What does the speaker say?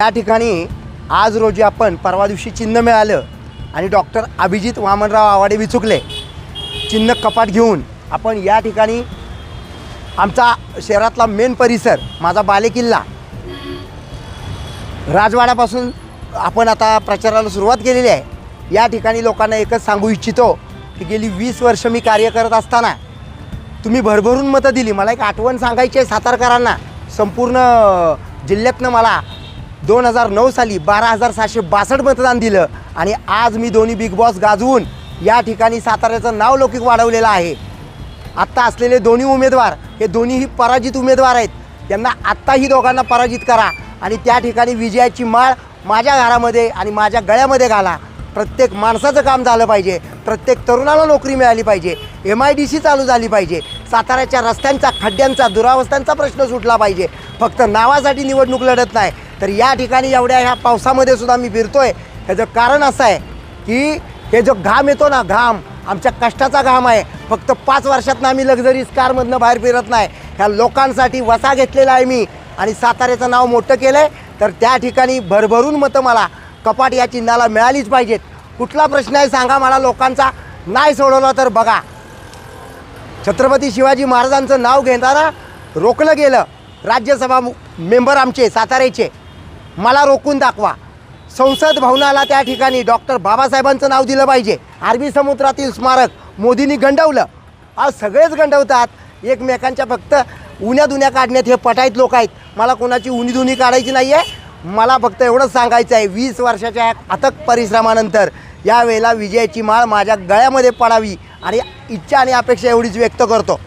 या ठिकाणी आज रोजी आपण परवा दिवशी चिन्ह मिळालं आणि डॉक्टर अभिजित वामनराव आवाडे विचुकले. चिन्ह कपाट घेऊन आपण या ठिकाणी आमचा शहरातला मेन परिसर माझा बालेकिल्ला राजवाड्यापासून आपण आता प्रचाराला सुरुवात केलेली आहे. या ठिकाणी लोकांना एकच सांगू इच्छितो की गेली वीस वर्ष मी कार्य करत असताना तुम्ही भरभरून मतं दिली. मला एक आठवण सांगायची आहे सातारकरांना. संपूर्ण जिल्ह्यातनं मला दोन हजार नऊ साली बारा हजार सहाशे बासष्ट मतदान दिलं. आणि आज मी दोन्ही बिग बॉस गाजवून या ठिकाणी साताऱ्याचं नाव लौकिक वाढवलेलं आहे. आत्ता असलेले दोन्ही उमेदवार हे दोन्हीही पराजित उमेदवार आहेत. त्यांना आत्ताही दोघांना पराजित करा आणि त्या ठिकाणी विजयाची माळ माझ्या घरामध्ये आणि माझ्या गळ्यामध्ये घाला. प्रत्येक माणसाचं काम झालं पाहिजे. प्रत्येक तरुणाला नोकरी मिळाली पाहिजे. एम आय डी सी चालू झाली पाहिजे. साताऱ्याच्या रस्त्यांचा खड्ड्यांचा दुरावस्थांचा प्रश्न सुटला पाहिजे. फक्त नावासाठी निवडणूक लढत नाही. तर या ठिकाणी एवढ्या ह्या पावसामध्ये सुद्धा मी फिरतोय. ह्याचं कारण असं आहे की हे जो घाम येतो ना घाम आमच्या कष्टाचा घाम आहे. फक्त पाच वर्षातनं आम्ही लक्झरीज कारमधनं बाहेर फिरत नाही. ह्या लोकांसाठी वसा घेतलेला आहे मी आणि साताऱ्याचं नाव मोठं केलं आहे तर त्या ठिकाणी भरभरून मतं मला कपाट या चिन्हाला मिळालीच पाहिजेत. कुठला प्रश्न आहे सांगा मला लोकांचा. नाही सोडवला तर बघा. छत्रपती शिवाजी महाराजांचं नाव घेताना रोखलं गेलं. राज्यसभा मेंबर आमचे साताऱ्याचे. मला रोखून दाखवा. संसद भवनाला त्या ठिकाणी डॉक्टर बाबासाहेबांचं नाव दिलं पाहिजे. अरबी समुद्रातील स्मारक मोदींनी गंडवलं. आज सगळेच गंडवतात. एकमेकांच्या फक्त उन्या दुन्या काढण्यात हे पटाईत लोक आहेत. मला कोणाची उनी दुनी काढायची नाही आहे मला फक्त एवढंच सांगायचं आहे वीस वर्षाच्या अथक परिश्रमानंतर यावेळेला विजयाची माळ माझ्या गळ्यामध्ये पडावी आणि इच्छा आणि अपेक्षा एवढीच व्यक्त करतो.